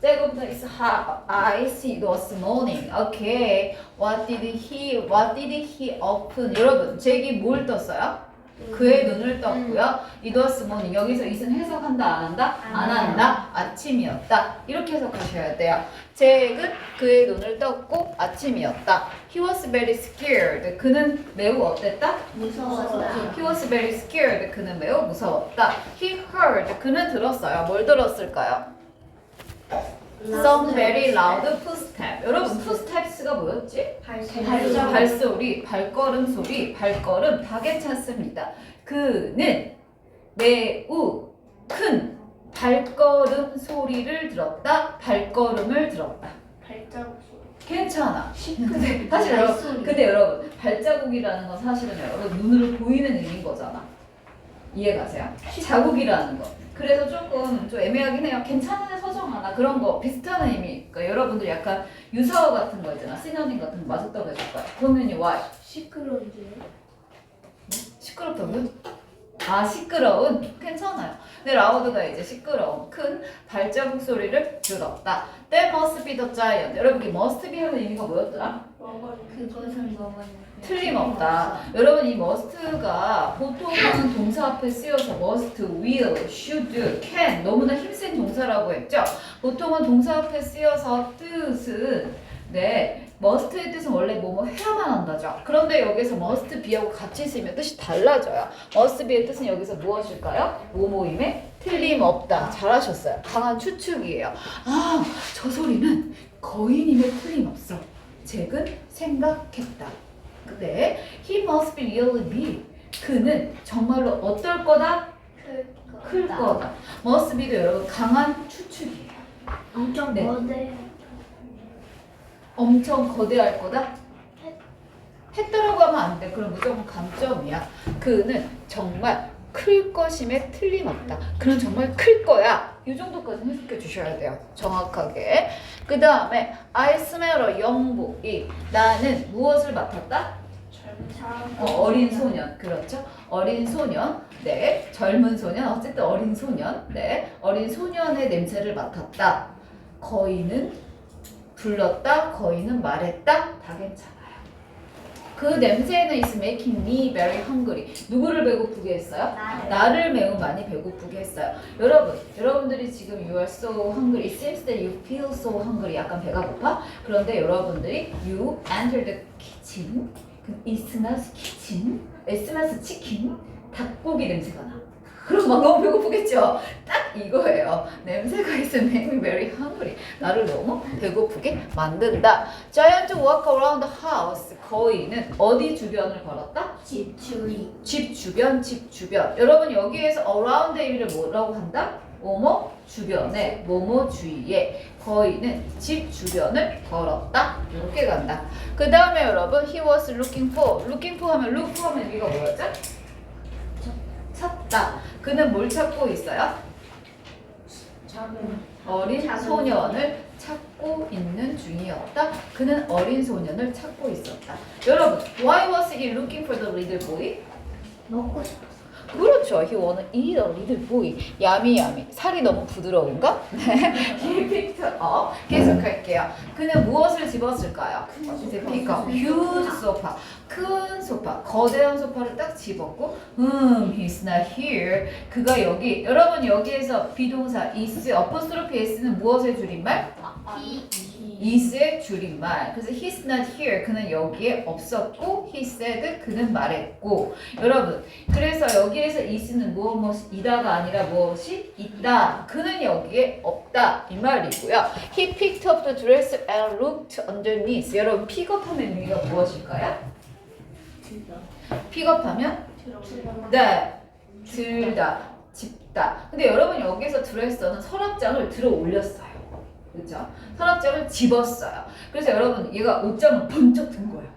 제곱도 is I see this morning. Okay. What did he What did he open? 여러분, 잭이 뭘 떴어요? 그의 눈을 떴고요. It was morning. 여기서 이은 해석한다 안 한다? 안 한다. 아침이었다. 이렇게 해석하셔야 돼요. 잭은 그의 눈을 떴고 아침이었다. He was very scared. 그는 매우 어땠다? 무서웠다. He was very scared. 그는 매우 무서웠다. He heard. 그는 들었어요. 뭘 들었을까요? Some very loud footstep. 여러분, footsteps가 뭐였지? 발자국. 발소리, 발걸음 소리, 발걸음 다 괜찮습니다. 그는 매우 큰 발걸음 소리를 들었다. 발걸음을 들었다. 발자국 소리. 괜찮아. 근데 사실 여러분, 발소리. 근데 여러분 발자국이라는 건 사실은 여러분 눈으로 보이는 의미인 거잖아. 이해 가세요? 자국이라는 거. 그래서 조금 좀 애매하긴 해요. 괜찮은 서정 하나 그런 거 비슷한 의미. 그러니까 여러분들 약간 유사어 같은 거 있잖아. 시너님 같은 거 맞았다고 해줄까요? 그러면이 why? 시끄러운데요? 시끄럽다고요? 아 시끄러운? 괜찮아요. 근데 라우드가 이제 시끄러운 큰 발자국 소리를 들었다. That must be the giant. 여러분 이 must be 하는 의미가 뭐였더라? 그것은 먹었는데. 틀림없다. 여러분 이 must가 보통은 동사 앞에 쓰여서 must, will, should, can 너무나 힘센 동사라고 했죠. 보통은 동사 앞에 쓰여서 뜻은 네 must의 뜻은 원래 뭐뭐 해야만 한다죠. 그런데 여기서 must be하고 같이 쓰면 뜻이 달라져요. must be의 뜻은 여기서 무엇일까요? 뭐뭐임에 틀림없다. 잘하셨어요. 강한 추측이에요. 아, 저 소리는 거인임에 틀림없어. 잭은 생각했다. 근데 he must be really big. 그는 정말로 어떨 거다? 클 거다. must be도 여러분 강한 추측이에요. 엄청 네. 거대. 엄청 거대할 거다? 했다라고 하면 안 돼. 그럼 무조건 감점이야. 그는 정말 클 것임에 틀림없다. 그는 정말 클 거야. 이 정도까지 해석해 주셔야 돼요. 정확하게. 그 다음에 I smell a young boy. 나는 무엇을 맡았다? 어, 어린 소년 그렇죠 어린 소년 네 젊은 소년 어쨌든 어린 소년 네 어린 소년의 냄새를 맡았다 거인은 불렀다 거인은 말했다 다 괜찮아요 그 냄새는 is making me very hungry 누구를 배고프게 했어요? 나를. 나를 매우 많이 배고프게 했어요. 여러분, 여러분들이 지금 you are so hungry. It seems that you feel so hungry. 약간 배가 고파. 그런데 여러분들이 you enter the kitchen. 그 kitchen. It smells chicken. 닭고기 냄새가 나. 그럼 막 너무 배고프겠죠? 딱 이거예요. 냄새가 있으면 make me very hungry. 나를 너무 배고프게 만든다. Giant walk around the house. 거인은 어디 주변을 걸었다? 집 주위. 집 주변, 집 주변. 여러분 여기에서 around의 의미를 뭐라고 한다? 뭐뭐 주변에, 뭐뭐 주위에. 거인은 집 주변을 걸었다. 이렇게 간다. 그 다음에 여러분 he was looking for. looking for 하면 look 하면 의미가 뭐였죠? 찾다. 그는 뭘 찾고 있어요? 작은. 어린 작은 소년을 찾고 있는 중이었다. 그는 어린 소년을 찾고 있었다. 여러분, why was he looking for the little boy? 먹고 싶어. 그렇죠. He wanna eat a little boy. 야미 야미. 살이 너무 부드러운가? 네. He picked. 계속할게요. 그는 무엇을 집었을까요? 이제 pick up. 큰 소파. 거대한 소파를 딱 집었고, 음, he's not here. 그가 여기. 여러분 여기에서 비동사 is, apostrophe s는 무엇의 줄임말? 이. Is의 줄임말. 그래서 he's not here. 그는 여기에 없었고 he said 그는 말했고. 여러분, 그래서 여기에서 is는 무엇 무엇이다가 아니라 무엇이 있다. 그는 여기에 없다. 이 말이고요. He picked up the dress and looked underneath. 여러분, 픽업하면 의미가 무엇일까요? 픽업하면. 네, 들다, 집다. 근데 여러분 여기서 드레서는 서랍장을 들어 올렸어요. 그렇죠? 서랍장을 집었어요. 그래서 여러분 얘가 옷장을 번쩍 든 거예요.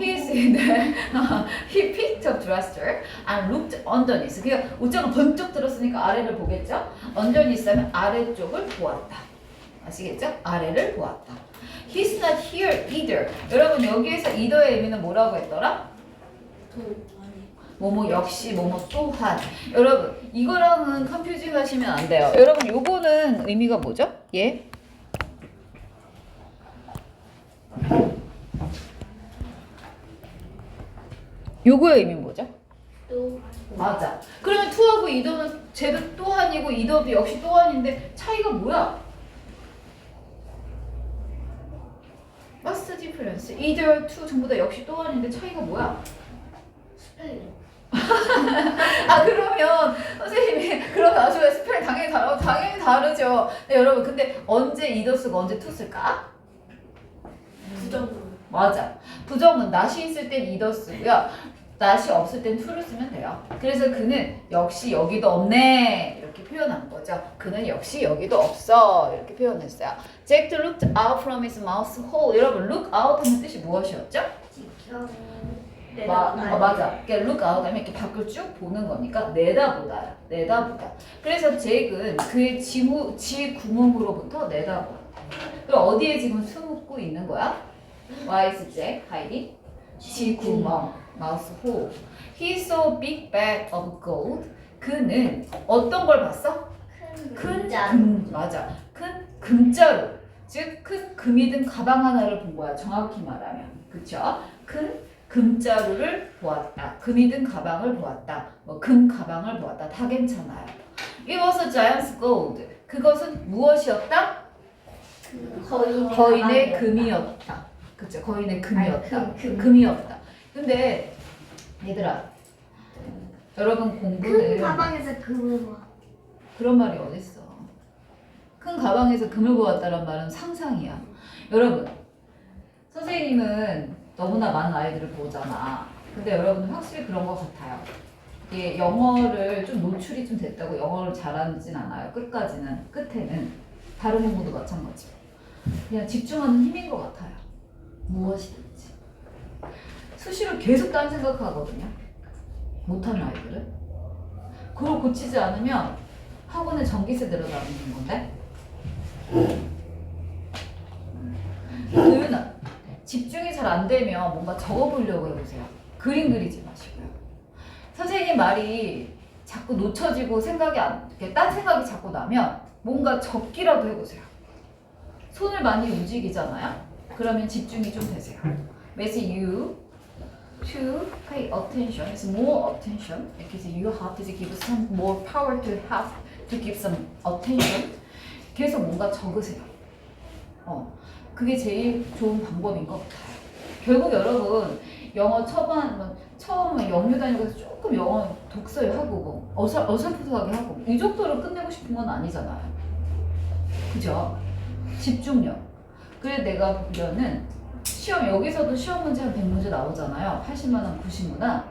He said, he picked up dresser and looked underneath. 그냥 옷장을 번쩍 들었으니까 아래를 보겠죠? underneath 하면 아래쪽을 보았다. 아시겠죠? 아래를 보았다. He's not here either. 여러분 여기에서 either의 의미는 뭐라고 했더라? 뭐뭐 역시 뭐뭐 또한 여러분 이거랑은 컨퓨징 하시면 안 돼요 여러분 요거는 의미가 뭐죠? 예? 요거의 의미 뭐죠? 또 맞아 그러면 to하고 either는 쟤도 또한이고 either도 역시 또한인데 차이가 뭐야? What's the difference? either, to 전부 다 역시 또한인데 차이가 뭐야? 스펠링. 아 그러면 선생님이 그럼 나중에 스펠 당연히 다르 당연히 다르죠. 네, 여러분 근데 언제 이더 쓰고 언제 투 쓸까? 부정으로. 맞아. 부정은 낫이 있을 땐 이더 쓰고요. 낫이 없을 땐 투를 쓰면 돼요. 그래서 그는 역시 여기도 없네 이렇게 표현한 거죠. 그는 역시 여기도 없어 이렇게 표현했어요. Jack looked out from his mouse hole. 여러분 look out 하는 뜻이 무엇이었죠? 지켜. 마, 어, 맞아. 그러니까 look out 하면 이렇게 밖을 쭉 보는 거니까 내다보다, 내다보다. 그래서 잭은 그의 지구, 지구멍으로부터 내다보다. 그럼 어디에 지금 숨고 있는 거야? Why is Jack hiding? 지구멍, 마우스 홀. He saw big bag of gold. 그는 어떤 걸 봤어? 큰. 금, 맞아. 큰 금자루. 즉, 큰 금이 든 가방 하나를 본 거야. 정확히 말하면. 그쵸? 큰 금자루를 보았다. 금이 든 가방을 보았다. 뭐, 금 가방을 보았다. 다 괜찮아요. It was a giant's gold. 그것은 무엇이었다? 그 거인의 거인의. 금이었다. 그쵸? 거인의 금이었다. 아니, 금, 금. 금이었다. 근데, 얘들아. 여러분 큰 공부는 가방에서 금을 봐. 그런 말이 어딨어. 큰 가방에서 금을 보았다는 말은 상상이야. 여러분, 선생님은 너무나 많은 아이들을 보잖아. 근데 여러분 확실히 그런 것 같아요. 이게 영어를 좀 노출이 좀 됐다고 영어를 잘하진 않아요. 끝까지는. 끝에는. 다른 공부도 마찬가지. 그냥 집중하는 힘인 것 같아요. 무엇이든지. 수시로 계속 딴 생각하거든요. 못하는 아이들은. 그걸 고치지 않으면 학원에 전기세 들어가는 건데? 도윤아 집중이 잘 안 되면 뭔가 적어보려고 해보세요. 그림 그리지 마시고요. 선생님 말이 자꾸 놓쳐지고 생각이 안, 딴 생각이 자꾸 나면 뭔가 적기라도 해보세요. 손을 많이 움직이잖아요? 그러면 집중이 좀 되세요. With to pay attention, it's more attention because you have to give some more power to have to give some attention. 계속 뭔가 적으세요. 어, 그게 제일 좋은 방법인 것 같아요. 결국 여러분 영어 처반 뭐 처음에 영유 해서 조금 영어 독서 하고 뭐 어설 어설프하게 하고 이 정도로 끝내고 싶은 건 아니잖아요. 그죠? 집중력. 그래 내가 보려는 시험 여기서도 시험 문제 한 100문제 나오잖아요. 80만 원, 90문화.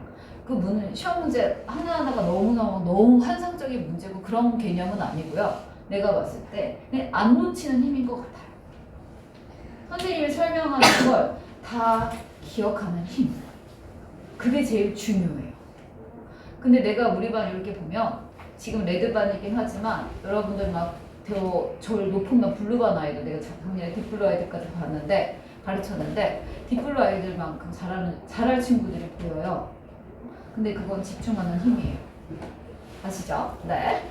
그 문, 시험 문제 하나하나가 너무너무 너무 환상적인 문제고 그런 개념은 아니고요. 내가 봤을 때 안 놓치는 힘인 것 같아요. 선생님이 설명하는 걸 다 기억하는 힘. 그게 제일 중요해요. 근데 내가 우리 반 이렇게 보면 지금 레드반이긴 하지만 여러분들 막더 저를 높은 반 블루반 아이들 내가 작년에 딥블루 아이들까지 봤는데 가르쳤는데 딥블루 아이들만큼 잘하는 잘할 친구들이 보여요. 근데 그건 집중하는 힘이에요. 아시죠? 네.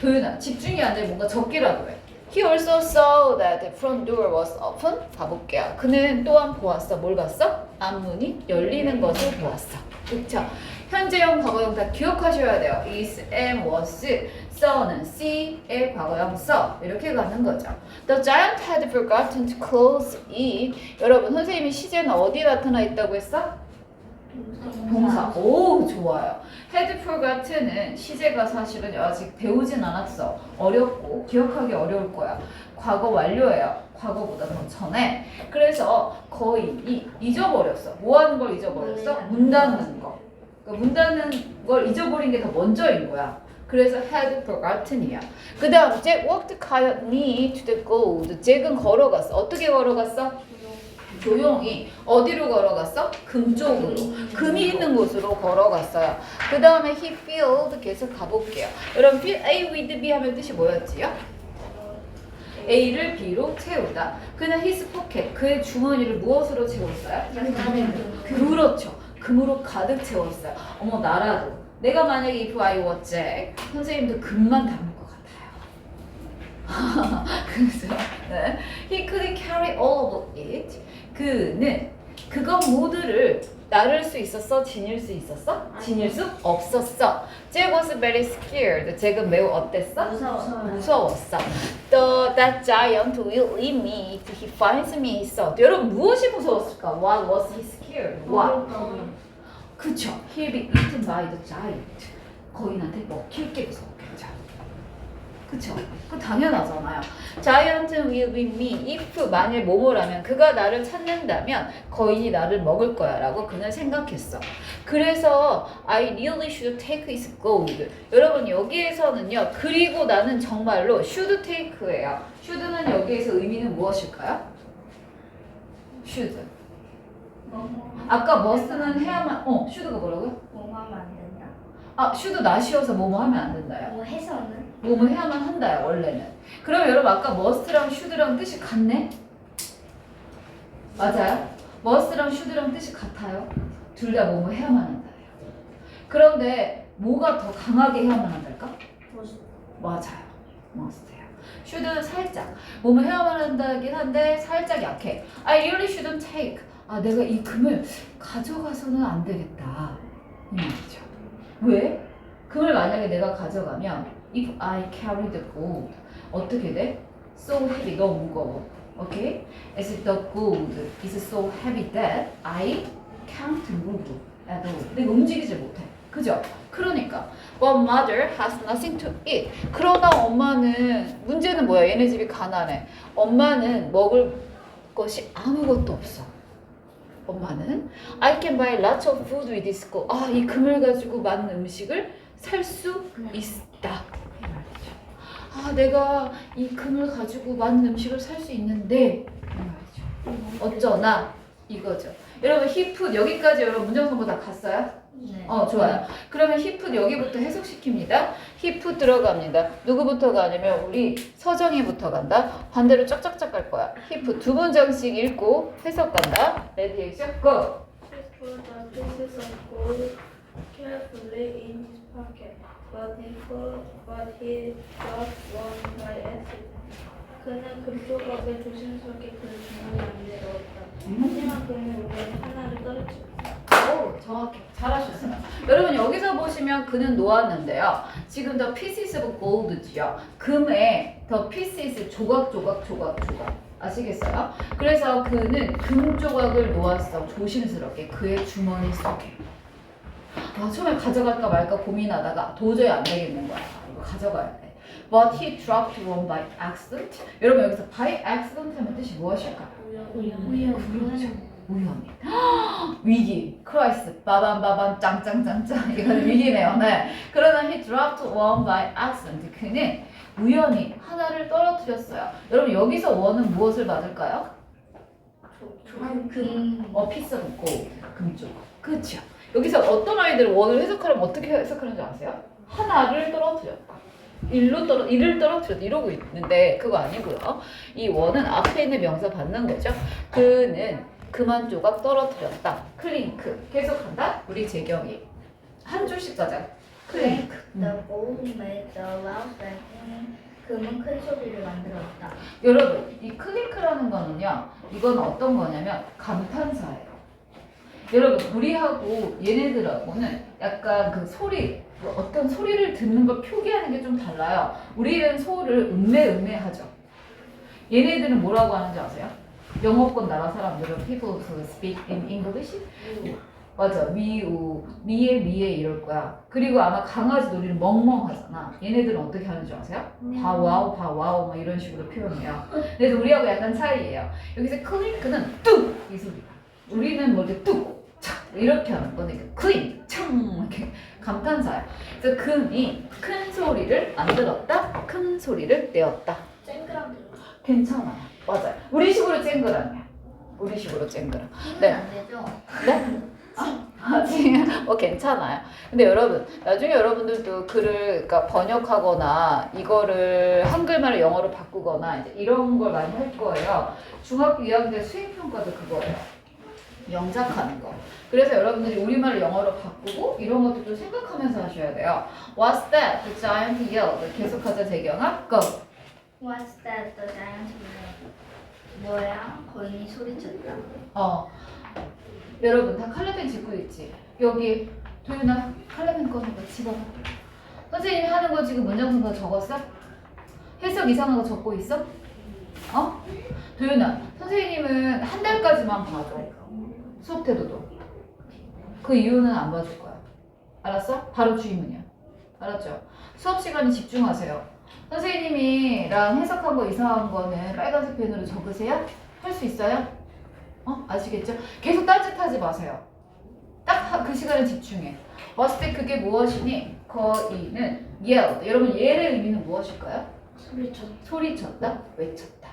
도윤아 집중이 안 돼 뭔가 적기라도 해. He also saw that the front door was open. 가볼게요. 그는 또한 보았어. 뭘 봤어? 앞문이 열리는 것을 보았어. 그쵸? 현재형, 과거형 다 기억하셔야 돼요. is, am, was, saw는 see의 과거형 saw 이렇게 가는 거죠. The giant had forgotten to close it. 여러분 선생님이 시제는 어디에 나타나 있다고 했어? 동사. 오 좋아요. had forgotten은 시제가 사실은 아직 배우진 않았어. 어렵고 기억하기 어려울 거야. 과거 완료예요. 과거보다 더 전에. 그래서 거의 잊어버렸어. 뭐 하는 걸 잊어버렸어? 문 닫는 거. 그러니까 문 닫는 걸 잊어버린 게 더 먼저인 거야. 그래서 had forgotten이야. 그 다음 Jack walked quietly to the gold. 잭은 걸어갔어. 어떻게 걸어갔어? 조용히 어디로 걸어갔어? 금 쪽으로 금이 있는 곳으로 걸어갔어요. 그 다음에 he filled 계속 가볼게요. 여러분 fill A with B 하면 뜻이 뭐였지요? A를 B로 채우다. 그는 his pocket 그의 주머니를 무엇으로 채웠어요? 그렇죠. 금으로 가득 채웠어요. 어머 나라도 내가 만약에 if I were Jack 선생님도 금만 담을 것 같아요. 그래서 네. he couldn't carry all of it. 그는 그것 모두를 나를 수 있었어? 지닐 수 있었어? 지닐 수 없었어. Jack was very scared. 잭은 매우 어땠어? 무서워. 무서웠어. The that giant will eat me if he finds me. 있어. 여러분 무엇이 무서웠을까? What was he scared? What? 그쵸. He'll be eaten by the giant. 거인한테 먹힐 게 무서웠겠죠. 그쵸. 그 당연하잖아요. Giant will be me if 만일 뭐뭐라면 그가 나를 찾는다면 거인이 나를 먹을 거야 라고 그는 생각했어. 그래서 I really should take his gold. 여러분 여기에서는요. 그리고 나는 정말로 should take예요. should는 여기에서 의미는 무엇일까요? should. 아까 must는 해야만 어 should가 뭐라고요? 뭐하면 안 된다. 아 should 나시어서 뭐뭐 하면 안 된다요. 뭐 해서는? 뭐뭐 해야만 한다요 원래는. 그럼 여러분 아까 must랑 should랑 뜻이 같네? 맞아요? must랑 should랑 뜻이 같아요. 둘 다 뭐뭐 해야만 한다요. 그런데 뭐가 더 강하게 해야만 한달까? 맞아요. must예요. should는 살짝 뭐뭐 해야만 한다긴 한데 살짝 약해. I really shouldn't take. 아 내가 이 금을 가져가서는 안 되겠다. 이 말이죠. 왜? 금을 만약에 내가 가져가면 if I carry the gold 어떻게 돼? So heavy 너무 무거워. 오케이? As the gold is so heavy that I can't move at all. 내가 움직이질 못해. 그죠? 그러니까 But mother has nothing to eat. 그러나 엄마는 문제는 뭐야? 얘네 집이 가난해. 엄마는 먹을 것이 아무것도 없어. 엄마는 I can buy lots of food with this gold. 아, 이 금을 가지고 많은 음식을 살 수 있다. 이 말이죠. 아, 내가 이 금을 가지고 많은 음식을 살 수 있는데 이 말이죠. 어쩌나 이거죠. 여러분 히풋 여기까지 여러분 문정선거 다 갔어요? 네. 어 좋아요. 그러면 히풋 여기부터 해석시킵니다. 히풋 들어갑니다. 누구부터가 아니면 우리 서정이부터 간다. 반대로 쫙쫙쫙 갈 거야. 히풋 두 문장씩 읽고 해석 간다. 레디 액션 고. He put the pieces of gold carefully in his pocket, but he put, but he dropped one by accident. 그는 금조각을 조심스럽게 그 주머니 안에 넣었다. 하지만 그는 우연히 하나를 떨어뜨렸다. 오, 정확해. 잘하셨어요. 여러분 여기서 보시면 그는 놓았는데요. 지금 더 pieces of gold지요. 금에 더 pieces 조각 조각 조각 조각. 아시겠어요? 그래서 그는 금 조각을 놓았어. 조심스럽게 그의 주머니 속에. 아, 처음에 가져갈까 말까 고민하다가 도저히 안 되겠는 거야. 이거 가져가야 돼. But he dropped one by accident. 여러분 여기서 by accident 하면 뜻이 무엇일까? 우연. 그렇 죠. 우연히. 위기. 크라이스. 빠밤빠밤 짱짱짱짱. 이거는 위기네요. 네. 그러나 he dropped one by accident. 그는 우연히 하나를 떨어뜨렸어요. 여러분 여기서 원은 무엇을 받을까요? 금. 어, of gold. 금쪽. 그렇죠. 여기서 어떤 아이들 원을 해석하려면 어떻게 해석하는 줄 아세요? 하나를 떨어뜨렸다. 일로 떨어 일을 떨어뜨렸다 이러고 있는데 그거 아니고요. 이 원은 앞에 있는 명사 받는 거죠. 그는 그만 조각 떨어뜨렸다. 클링크 계속한다. 우리 재경이 한 줄씩 가자. 클링크. The gold made the loud. 금은 큰 소리를 만들었다. 여러분 이 클링크라는 거는요. 이건 어떤 거냐면 감탄사예요. 여러분 우리하고 얘네들하고는 약간 그 소리 뭐 어떤 소리를 듣는 걸 표기하는 게 좀 달라요. 우리는 소를 음매 음매하죠. 얘네들은 뭐라고 하는지 아세요? 영어권 나라 사람들은 people who speak in English 맞아 미우 미에 미에 이럴 거야. 그리고 아마 강아지 놀이는 멍멍하잖아. 얘네들은 어떻게 하는 줄 아세요? 바와우 바와우 막 이런 식으로 표현해요. 그래서 우리하고 약간 차이예요. 여기서 클링크는 뚝이 소리가. 우리는 뭐 이렇게 뚝착 이렇게 하는 거니까 클링 창 이렇게 감탄사야. 그래서 금이 큰 소리를 만들었다. 큰 소리를 내었다. 쨍그랑. 괜찮아요. 맞아요. 우리 식으로 쨍그랑이야. 우리 식으로 쨍그랑. 네. 안 되죠? 네? 아직 뭐 괜찮아요. 근데 여러분 나중에 여러분들도 글을 그러니까 번역하거나 이거를 한글말을 영어로 바꾸거나 이제 이런 걸 많이 할 거예요. 중학교 2학년 수행 평가도 그거예요. 영작하는 거. 그래서 여러분들이 우리말을 영어로 바꾸고 이런 것들도 생각하면서 하셔야 돼요. What's that? The giant yelled. 계속하자 재경아. Go. What's that? The giant yelled. 뭐야? 거인이 소리쳤다. 어. 여러분 다 칼라펜 짚고 있지? 여기 도윤아 칼라펜 꺼낸 거 집어봐. 선생님이 하는 거 지금 문장성 다 적었어? 해석 이상한 거 적고 있어? 어? 도윤아 선생님은 한 달까지만 봐줘. 수업 태도도. 그 이유는 안 봐줄 거야. 알았어? 바로 주의문이야. 알았죠? 수업 시간에 집중하세요. 선생님이랑 해석한 거 이상한 거는 빨간색 펜으로 적으세요. 할 수 있어요? 어? 아시겠죠? 계속 딴짓하지 마세요. 딱 그 시간에 집중해. 왔을 때 그게 무엇이니? 거이는 yelled. 여러분 얘의 의미는 무엇일까요? 소리쳤다. 소리쳤다, 외쳤다.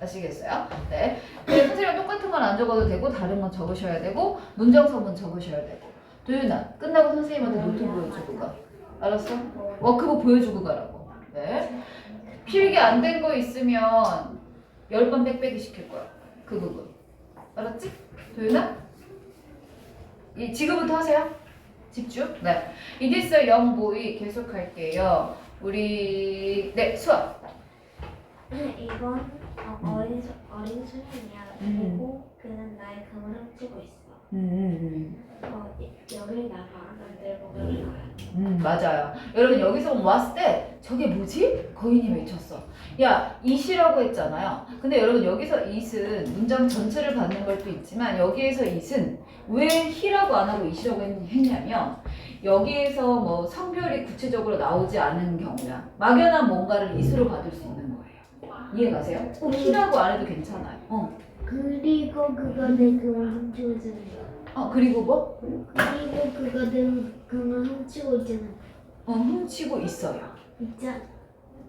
아시겠어요? 네. 근데 선생님은 똑같은 건 안 적어도 되고 다른 건 적으셔야 되고 문장성문 적으셔야 되고. 도윤아 끝나고 선생님한테 노트 보여주고 가. 알았어? 워크북 보여주고 가라고. 네. 필기 안 된 거 있으면 10번 빽빽이 시킬 거야. 그 부분. 알았지? 도윤아? 이 지금부터 하세요. 집중. 네. 이디스 영보이 계속 할게요. 우리 네 수업. 이건 어, 어린 소, 어린 소년이야. 음. 그리고 그는 나의 금을 훔치고 있어. 음, 어, 이- 여길 나가. 난내 목을 나가. 음 맞아요. 여러분 여기서 왔을 때 저게 뭐지? 거인이 외쳤어. 야 이시라고 했잖아요. 근데 여러분 여기서 it은 문장 전체를 받는 것도 있지만 여기에서 it은 왜 he라고 안 하고 했- 했냐면 여기에서 뭐 성별이 구체적으로 나오지 않은 경우야. 막연한 뭔가를 it으로 받을 수 있는 거예요. 이해가세요? 꼭 he라고 안 해도 괜찮아요. 어. 그리고 그가 내 금을 훔치고 있잖아. 어 그리고 뭐? 그리고 내 금을 훔치고 있잖아. 어 훔치고 있어요. 있잖아.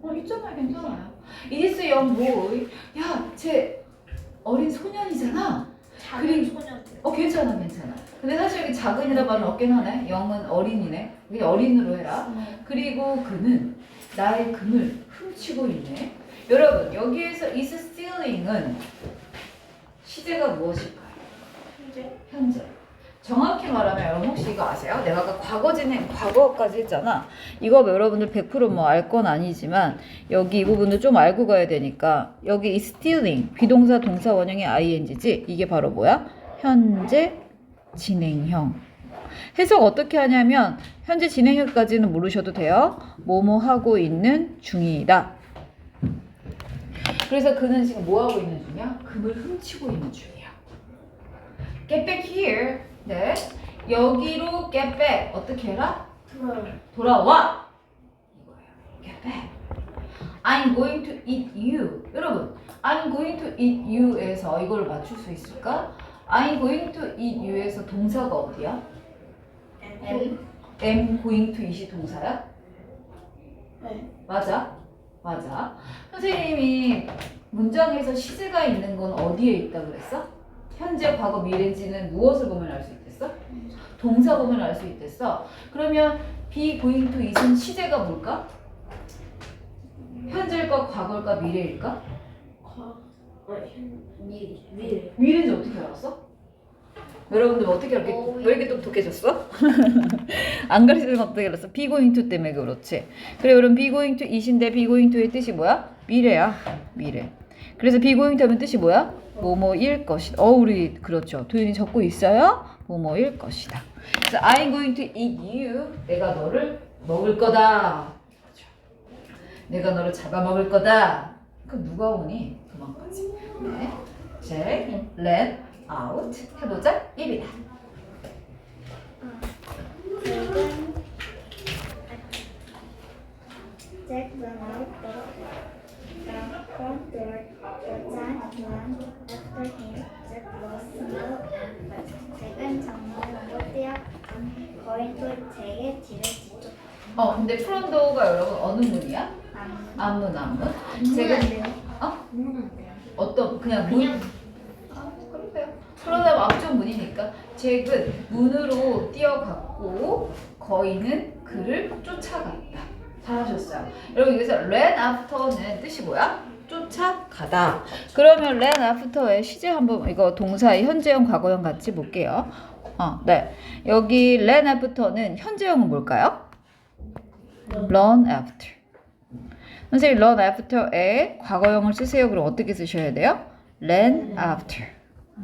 어 있잖아요 괜찮아요 이디스 영보이 야쟤 어린 소년이잖아 작은 소년. 어 괜찮아 괜찮아 근데 사실 여기 작은이라 말은 없긴 하네 영은 어린이네 그게 어린으로 해라 그리고 그는 나의 금을 훔치고 있네 여러분 여기에서 is stealing은 시제가 무엇일까요? 현재 현재 정확히 말하면 여러분 혹시 이거 아세요? 내가 아까 과거 진행 과거까지 했잖아. 이거 뭐 여러분들 100%뭐 알 건 아니지만 여기 이 부분을 좀 알고 가야 되니까 여기 이 stealing 비동사 동사 원형의 ing지 이게 바로 뭐야? 현재 진행형. 해석 어떻게 하냐면 현재 진행형까지는 모르셔도 돼요. 뭐뭐 하고 있는 중이다. 그래서 그는 지금 뭐 하고 있는 중이야? 금을 훔치고 있는 중이야. Get back here. 네. 여기로 get back. 어떻게 해라? 돌아와. 이거예요. Get back. I'm going to eat you. 여러분, I'm going to eat you에서 이걸 맞출 수 있을까? I'm going to eat you에서 동사가 어디야? M. am going to eat이 동사야? 네. 맞아? 맞아. 선생님이 문장에서 시제가 있는 건 어디에 있다 그랬어? 현재, 과거, 미래인지는 무엇을 보면 알 수 있 겠어? 동사 보면 알 수 있겠어. 그러면 be going to it은 시제가 뭘까? 현재일까, 과거일까, 미래일까? 미 미래. 미래인지 어떻게 알았어? 여러분들 어떻게 이렇게 어, 왜 이렇게 똑똑해졌어? 안 가르치면 어떻게 알았어? to 때문에 그렇지. 그래 그럼 be going to의 뜻이 뭐야? 미래야. 미래. 그래서 to 하면 뜻이 뭐야? 뭐뭐일 것이다. 어 우리 그렇죠. 도윤이 적고 있어요? 뭐뭐일 것이다. 그래서 I'm going to eat you. 내가 너를 먹을 거다. 그렇죠. 내가 너를 잡아먹을 거다. 그럼 누가 오니? 그만까지. 네. check, let, out 해보자. 입이다 slow and fast. 잭은 정문으로 뒤를 어, 근데 프론도가 여러분 어느 문이야? 안 앞문, 돼요? 어? 문안 돼요. 어떤 그냥 문? 그냥 아, 그러세요. 그러다 앞쪽 문이니까 잭은 문으로 뛰어갔고 거인은 그를 쫓아갔다. 잘하셨어요. 여러분 여기서 ran after는 뜻이 뭐야? 쫓아가다. 그러면 ran after의 시제 한번 이거 동사의 현재형, 과거형 같이 볼게요. 어, 네. 여기 ran after는 현재형은 뭘까요? run after. 선생님 run after에 과거형을 쓰세요. 그럼 어떻게 쓰셔야 돼요? ran after.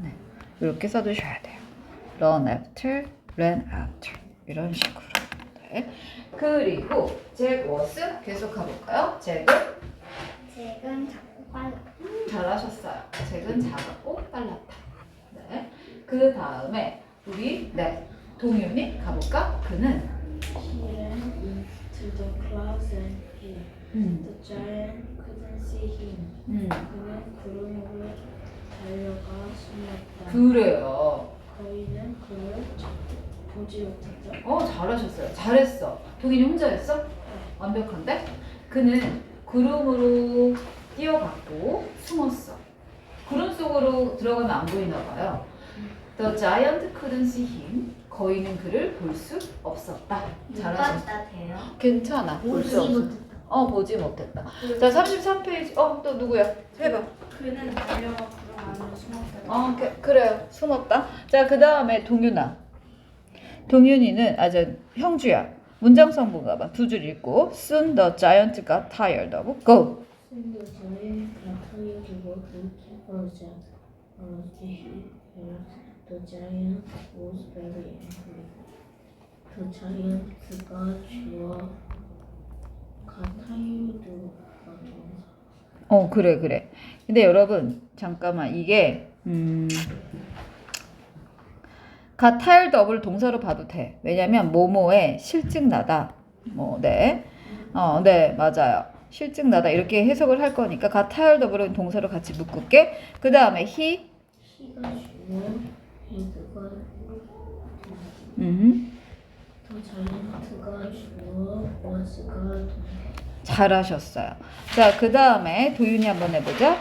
네. 이렇게 써두셔야 돼요. run after, ran after 이런 식으로. 네. 그리고 잭 워스 계속 가볼까요? 잭은 잭은 작고 빨라. 잘하셨어요. 잭은 작았고 빨랐다. 네. 그 다음에 우리 네 동윤이 가볼까? 그는 He ran into the clouds and hid. 음, The giant couldn't see him. 음, 그는 구름으로 달려가 숨었다. 그래요. 거인은 그를 보지 못했다. 어 잘하셨어요. 잘했어. 동윤이 혼자 했어? 완벽한데? 그는 구름으로 뛰어갔고 숨었어. 구름 속으로 들어가면 안 보이나 봐요. The giant couldn't see him. 거인은 그를 볼 수 없었다. 잘하셨어. 돼요? 괜찮아. 볼수 보지 없어. 못했다. 어 보지 못했다. 자 33페이지. 어 또 누구야? 해봐. 그는 달려가 구름 안으로 숨었다. 어 그, 그래요. 숨었다. 자 그 다음에 동윤아. 동윤이는 아 저 형주야. 문장 성분 가봐. 두 줄 읽고 Soon the giant got tired of go. Soon the giant got tired of working on the on the hill. The giant was very angry. The giant가 주어 got 동사. 어 그래 그래. 근데 여러분 잠깐만 이게 음. tired of를 동사로 봐도 돼. 왜냐면 뭐뭐에 실증 나다. 뭐 네. 어, 네, 맞아요. 실증 나다 이렇게 해석을 할 거니까 tired of를 동사로 같이 묶을게. 그 다음에 he head가 음. 더 자이언트가 주어, was가 동사. 잘하셨어요. 자, 그 다음에 도윤이 한번 해보자.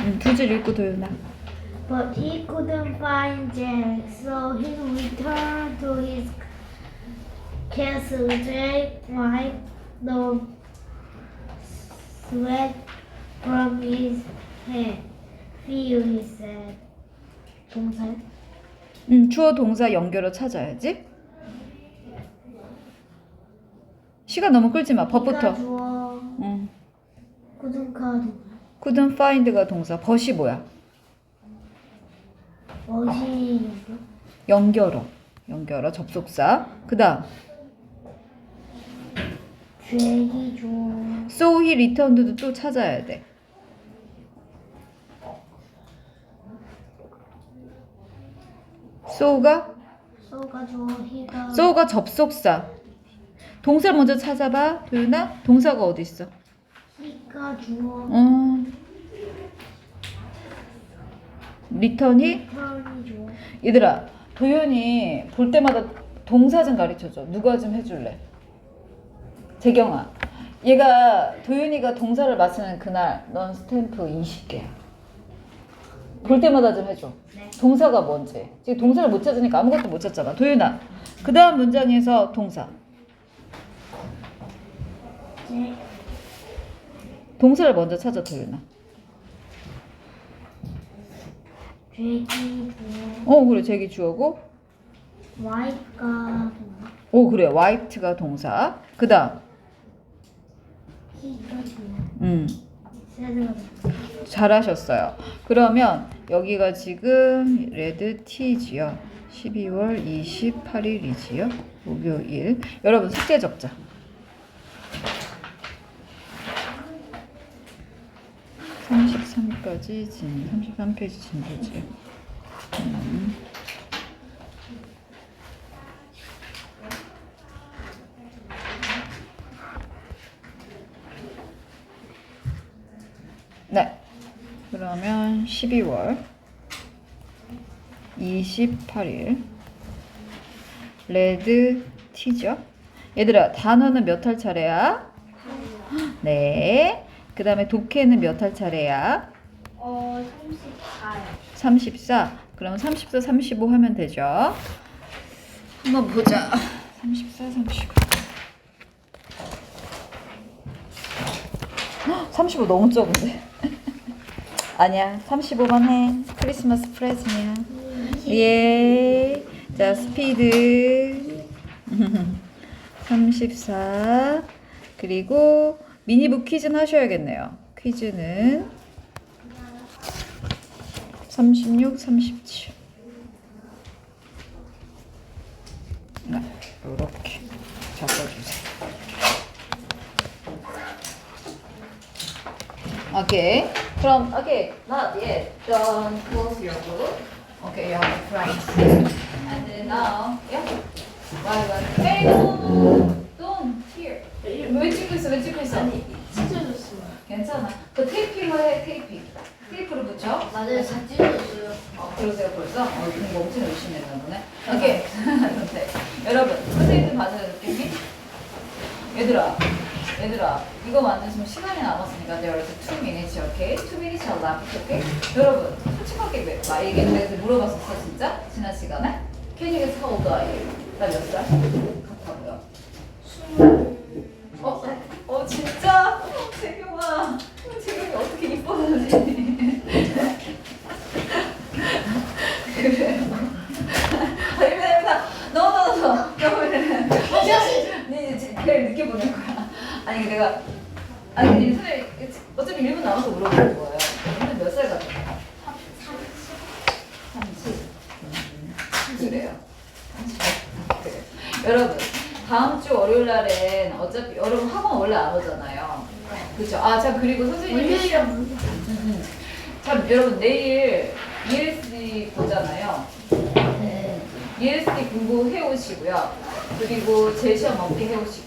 음, 두줄 읽고 도윤아. But he couldn't find Jack, so he returned to his castle. Jack wiped the sweat from his head. Feel, he said. 동사? 음, 주어 동사 연결어 찾아야지. 시간 너무 끌지 마. 법부터. 주어. 음. couldn't 가도. couldn't find가 동사. 벗이 뭐야? 뭐지? 연결어. 연결어 접속사. 그다음 주어. so he returned도 또 찾아야 돼. So가 소가. 히가. so가 접속사. 동사를 먼저 찾아봐. 도윤아. 동사가 어디 있어? 히가 주어. 어. 리턴이 주어. 얘들아 도윤이 볼 때마다 동사 좀 가르쳐줘 누가 좀 해줄래 재경아 얘가 도윤이가 동사를 맞추는 그날 넌 스탬프 20개야 볼 때마다 좀 해줘. 네. 동사가 뭔지. 지금 동사를 못 찾으니까 아무것도 못 찾잖아. 도윤아 그 다음 문장에서 동사. 잭. 동사를 먼저 찾아 도윤아. 주어. 어 그래 잭이 주어고. 와이프가 오 그래 wiped가 동사. 그 다음. 음 잘하셨어요. 그러면 여기가 지금 레드 티지요. 12월 28일이지요. 목요일. 여러분 숙제 적자. (33까지) 진 33페이지 진도지 음. 그러면 12월 28일 레드 티죠? 얘들아 단어는 몇 할 차례야? 네. 그 다음에 독해는 몇 할 차례야? 어, 34요. 34. 그럼 34, 35 하면 되죠. 한번 보자. 34, 35. 35 너무 적은데. 아니야, 35만 해. 크리스마스 프레즈냐. 예. 자, 스피드. 34. 그리고 미니북 퀴즈는 하셔야겠네요. 퀴즈는 36, 37. 네, 이렇게 적어주세요. 오케이. 그럼 오케이. Not yet. Don't close your book. Okay, you have a friend. And then now, yeah. Why, why? Hey, no, don't here. 왜 찍고 있어? 왜 찍고 있어? 아니, 찢어졌어요. 괜찮아. 그 테이핑을 해, 테이핑. 테이프를 붙여. 맞아요. 다 찢어졌어요. 어, 그러세요 벌써? 어, 공부 엄청 열심히 했나 보네. 오케이. 네. 여러분, 선생님들 맞아요, 느낌이? 얘들아, 얘들아, 이거 만드시면 시간이 남았으니까 there are two minutes, okay? Two minutes are left, okay? 여러분, 솔직하게 왜- 막. 내가 그때 물어봤었어, 진짜? 지난 시간에? Can you guess how old are you? 나몇 살? 같아고요. 어, 어, 진짜? 어, 재경아. 재경이 어떻게 이뻐졌지? 그래. 아니면 너너너 너는 네 제일 늦게 보낼 거야. 내가 아니 근데 선생님 어차피 1분 남아서 물어보는 거예요. 너는 몇살 같아? 30. 음, 그래요. 30. 그래. 여러분 다음 주 월요일 날엔 어차피 여러분 학원 원래 안 오잖아요. 그렇죠. 아자 그리고 선생님이. 자 여러분 내일 ESD 보잖아요. 네. ESD 공부해 오시고요. 그리고 제 시험 없게 해 오시고,